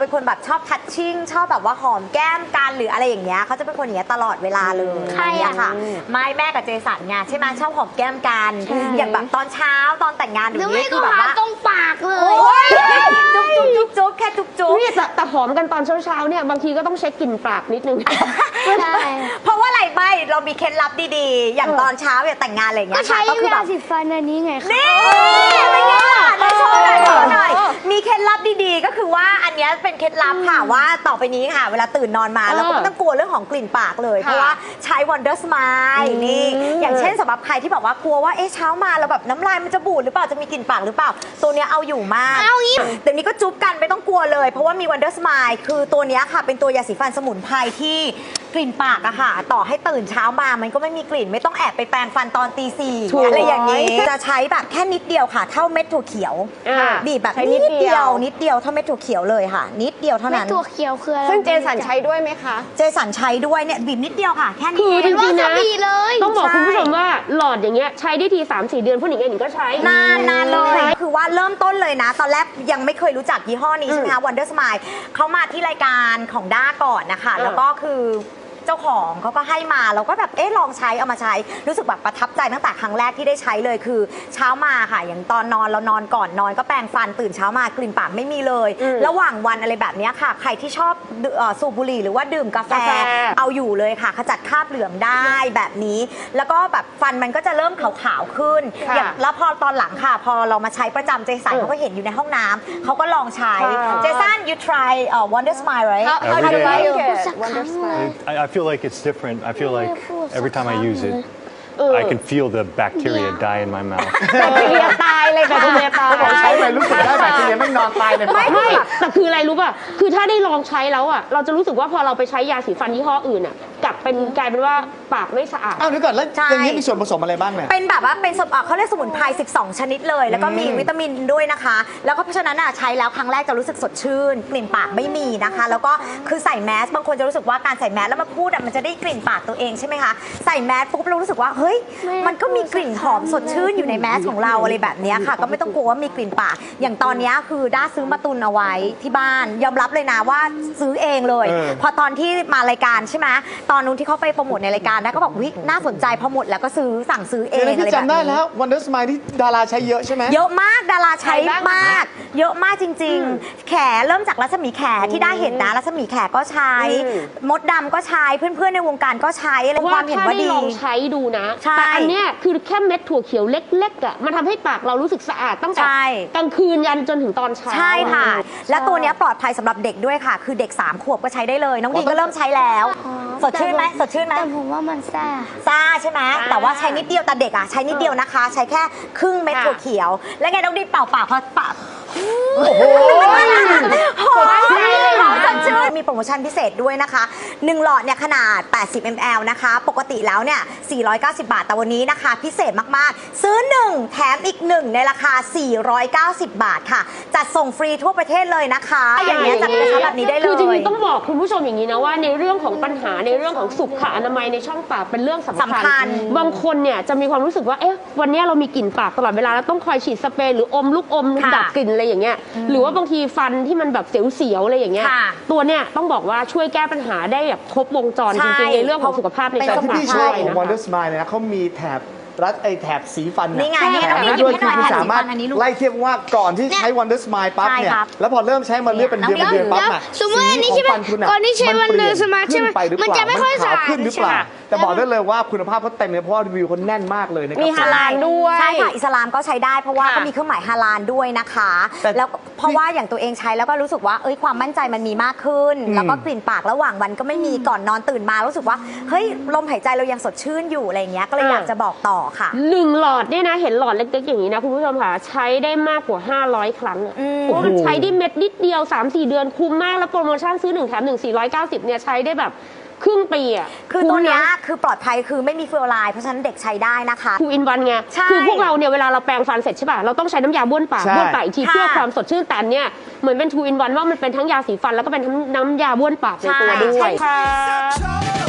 เป็นคนแบบชอบทัชชิ่งชอบแบบว่าหอมแก้มกันหรืออะไรอย่างเงี้ยเขาจะเป็นคนอย่างเงี้ยตลอดเวลาเลยใครอะย่างเงี้ยค่ะ ไม่แม่กับเจสันไงใช่ไหมชอบหอมแก้มกันอย่างแบบตอนเช้าตอนแต่งงานหรือนี้ไม่คืก็อแบบหาว่าตรงปากเลย โอ้ยจุ๊บจุ๊บจุ๊บจุ๊บแค่จุ๊บจุ๊บ นี่แต่แต่หอมกันตอนเช้าๆเนี่ยบางทีก็ต้องเช็คกลิ่นปากนิดนึง ใช่ เพราะว่าอะไรไม่เรามีเคล็ดลับดีๆ อย่างตอนเช้าอย่างแต่งงานอะไรอย่างก็เงี้ยใช้ค่ะก็คือยาแบบสีฟันอันนี้ไงคะ นี่เป็นไงล่ะเราโชว์หน่อยโชว์หน่อยมีเคล็ดลับดีๆ ก็ คือว่าอันเนี้ยเป็นเคล็ดลับค่ะว่าต่อไปนี้ค่ะ เวลาตื่นนอนมาเออเราก็ไม่ต้องกลัวเรื่องของกลิ่นปากเลย เพราะว่าใช้ Wonder Smile นี่อย่างเช่นสำหรับใครที่แบบว่ากลัวว่าเอ๊ะเช้ามาเราแบบน้ำลายมันจะบูดหรือเปล่าจะมีกลิ่นปากหรือเปล่า ตัวเนี้ยเอาอยู่มากเอาอีกเดี๋ยวนี้ก็จุ๊บกันไม่ต้องกลัวเลย เพราะว่ามี Wonder Smile คือตัวเนี้ยค่ะ เป็นตัวยาสีฟันสมุนไพรที่กลิ่นปากอะค่ะ ต่อให้ตื่นเช้ามามันก็ไม่มีกลิ่น ไม่ต้องแอบไปแปรงฟันตอนตีสี่ถูกอะไรอย่างนี้จะใช้แบบแค่นิดเดียวค่ะ เท่าเม็ดถั่วเขียวอ่าบีบแบบใช้นินิดดเดีเดียยว วนิดเดียวเท่าเม็ดถั่วเขียวเลยค่ะ นิดเดียวเท่าไม่นั้นตัวเขียวคืออะไรซึ่งเจสันใช้ด้วยไหมคะ เจสันใช้ด้วยเนี่ยบีบนิดเดียวค่ะ แค่นี้คือจเองริงๆนะ วาซาบิเลย ต้องบอกใช่คุณผู้ชมว่าหลอดอย่างเงี้ยใช้ได้ที3 4 เดือนผู้หญิงเองก็ใช้ นานนานเลยคือว่าเริ่มต้นเลยนะ ตอนแรกยังไม่เคยรู้จักยี่ห้อนี้ใช่ไหมคะ Wonder Smile เขามาที่รายการของด้าก่อนนะคะเออแล้วก็คือเจ้าของเขาก็ให้มาเราก็แบบเอ๊ะลองใช้เอามาใช้รู้สึกแบบประทับใจตั้งแต่ครั้งแรกที่ได้ใช้เลยคือ เช้ามาค่ะอย่างตอนนอนเรานอนก่อนนอนก็แปรงฟันตื่นเช้ามากลิ่นปากไม่มีเลยอืมระหว่างวันอะไรแบบเนี้ยค่ะ ใครที่ชอบดื่มเอ่อสูบบุหรี่หรือว่าดื่มกาแฟกาแฟ เอาอยู่เลยค่ะ ขจัดคราบเหลืองได้แบบนี้ แล้วก็แบบฟันมันก็จะเริ่มขาวๆขึ้นค่ะอย่างแล้วพอตอนหลังค่ะ พอเรามาใช้ประจำเจสันเออเขาก็เห็นอยู่ในห้องน้ำเขาก็ลองใช้ค่ะเจสัน you try uh, Wonder Smile right How- how do you like it? Wonder Smile. I, I feel like it's different. I feel like every time I use it, เออ I can feel the bacteria Yeah. die in my mouth. แบคทีเรียตายเลยแบคทีเรียตาย บอกใช้ไปรู้สึกได้แบคทีเรียไม่ง นอนตายในปากไม่แต่คืออะไรรู้ป่ะ คือถ้าได้ลองใช้แล้วอะ เราจะรู้สึกว่าพอเราไปใช้ยาสีฟันยี่ห้ออื่นอะ กลับเป็นกลายเป็นว่าปากไม่สะอาด อ้าวเดี๋ยวก่อนแล้วใช่ อย่างนี้มีส่วนผสมอะไรบ้างเนี่ย เป็นแบบว่าเป็นสมเอ่อเขาเรียกสมุนไพร 12 ชนิดเลย แล้วก็มีอืมวิตามินด้วยนะคะ แล้วก็เพราะฉะนั้นอะใช้แล้วครั้งแรกจะรู้สึกสดชื่น กลิ่นปากไม่มีนะคะ แล้วก็คือใส่แมสบางคนจะรู้สึกว่าการใส่แมสแล้วมาพูดอะมันจะได้กลิ่นปากตัวเองใช่ไหมคะ ใส่แมสปุ๊บเรารู้สึกว่าเฮ้ยไม่มันก็มีกลิ่นหอมสดชื่นอยู่ในแมสของเราอะไรแบบเนี้ยค่ะ ก็ไม่ต้องกลัวว่ามีกลิ่นปาก อย่างตอนเนี้ยคือด้าซื้อมาตุนเอาไว้ที่บ้าน ยอมรับเลยนะว่าซื้อเองเลย เออ พอตอนที่มารายการใช่ไหมตอนนู้นที่เขาไปโปรโมทในรายการนะก็บอกวิน่าสนใจพอหมดแล้วก็ซื้อสั่งซื้อเอเดี๋ยวงนะอะไรพี่แบบจำได้นี้ แล้ว Wonder Smile ที่ดาราใช้เยอะใช่ไหม เยอะมากดาราใช้ใครบ้างมาก เยอะมากจริง ๆ แขเริ่มจากรัศมีแขที่ได้เห็นนะรัศมีแขก็ใช้อืมมดดำก็ใช้เพื่อนๆในวงการก็ใช้อะไรคว่าวามเห็นถ้าว่าได้ดี ลองใช้ดูนะ ใช่แต่อันเนี้ยคือแค่เม็ดถั่วเขียวเล็กๆอะมันทำให้ปากเรารู้สึกสะอาดตั้งแต่ใช่ กลางคืนยันจนถึงตอนเช้า ใช่ค่ะ และตัวเนี้ยปลอดภัยสำหรับเด็กด้วยค่ะ คือเด็ก 3 ขวบก็ใช้ได้เลย น้องดีก็เริ่มใช้แล้ว สดชื่นไหมสดชื่นไหม แต่ผมว่ามันแซ่บ ซ่าใช่ไหมแต่ว่าใช้นิดเดียวแต่เด็กอะใช้นิดเดียวนะคะ ใช้แค่ครึ่งเม็ดค่ะถั่วเขียว แล้วไงน้องดีเป่าปากพอปาก โอ้โหหอมหอมสดชื่นมีโปรโมชั่นพิเศษด้วยนะคะ 1 หลอดเนี่ยขนาด 80 ml นะคะ ปกติแล้วเนี่ย 490 บาท แต่วันนี้นะคะ พิเศษมากๆ ซื้อ 1 แถมอีก 1 ในราคา 490 บาทค่ะ จัดส่งฟรีทั่วประเทศเลยนะคะ อย่างเงี้ยจัดกระชับแบบนี้ได้เลย คือจริงๆต้องบอกคุณผู้ชมอย่างนี้นะว่าในเรื่องของปัญหาในเรื่องของสุขอนามัยในช่องปากเป็นเรื่องสำสำคัญ บางคนเนี่ยจะมีความรู้สึกว่า เอ๊ะ วันเนี้ยเรามีกลิ่นปากตลอดเวลาแล้วต้องคอยฉีดสเปรย์หรืออมลูกอมค่ะ ดับกลิ่นอะไรอย่างเงี้ยหรือว่าบางทีฟันที่มันแบบเสียวๆอะไรอย่างเงี้ยค่ะตัวเนี่ยต้องบอกว่าช่วยแก้ปัญหาได้แบบครบวงจรจใช่ริงๆในเรื่องของสุขภาพในเป็นช่แต่องที่ปากพี่ชอบด้วยของนะคะ Wonder Smile เนี่ยนะเขามีแถบรัดไอแถบสีฟันนี่ไงแถนี่น้องบดีหยิบด้วยให้หน่อยคือแถบสามารถสีฟันอันนี้ลูกไล่เทียบว่าก่อนที่ใช้ Wonder Smile ปั๊บเนี่ย ใช่ครับ แล้วพอเริ่มใช้มาเรื่อยเป็นเดือนเป็นเดือนปั๊บอะสมมุติอันนี้ใช่ไหมสีของฟัคุณอะก่อนที่ใช้มัเปลี่ย Wonder Smile ใช่ไหมขึ้นไปหรือเปมันล่าจะไม่ค่อยขาวสะอาดขึ้นหรือเปล่า ใช่ไหม แต่บอกได้เลยว่าคุณภาพเขาเต็มเลยเพราะว่ารีวิวเขาแน่นมากเลยนะครับ มีฮาลาลด้วยใช่ค่ะอิสลามก็ใช้ได้เพราะว่าค่ะก็มีเครื่องหมายฮาลาลด้วยนะคะ แต่แล้วก็เพราะว่าอย่างตัวเองใช้แล้วก็รู้สึกว่าเอ้ยความมั่นใจมันมีมากขึ้น อืม แล้วก็กลิ่นปากระหว่างวันก็ไม่มีก่อนนอนตื่นมารู้สึกว่าเฮ้ยลมหายใจเรายังสดชื่นอยู่อะไรอย่างเงี้ยก็เลยอ่าอยากจะบอกต่อค่ะ หนึ่งหลอดเนี่ยนะ เห็นหลอดเล็กๆอย่างนี้นะ คุณผู้ชมค่ะ ใช้ได้มากกว่า 500 ครั้งอะอืม เพราะมันใช้ได้เม็ดนิดเดียว 3-4 เดือนคุ้มมาก แล้วโปรโมชั่นซื้อ 1 แถม 1 490 เนี่ย ใช้ได้แบบ ครึ่งปีอะคือตัวเนี้ยคือปลอดภัยคือไม่มีฟลูออไรด์เพราะฉะนั้นเด็กใช้ได้นะคะ ทูอินวันไงใช่คือพวกเราเนี่ยเวลาเราแปรงฟันเสร็จใช่ป่ะเราต้องใช้น้ำยาบ้วนปากใช่ บ้วนปากอีกทีค่ะเพื่อความสดชื่นแต่อันเนี่ยเหมือนเป็นทูอินวันว่ามันเป็นทั้งยาสีฟันแล้วก็เป็นทั้งน้ำยาบ้วนปากในตัวใช่ ด้วยใช่ค่ะ Trouble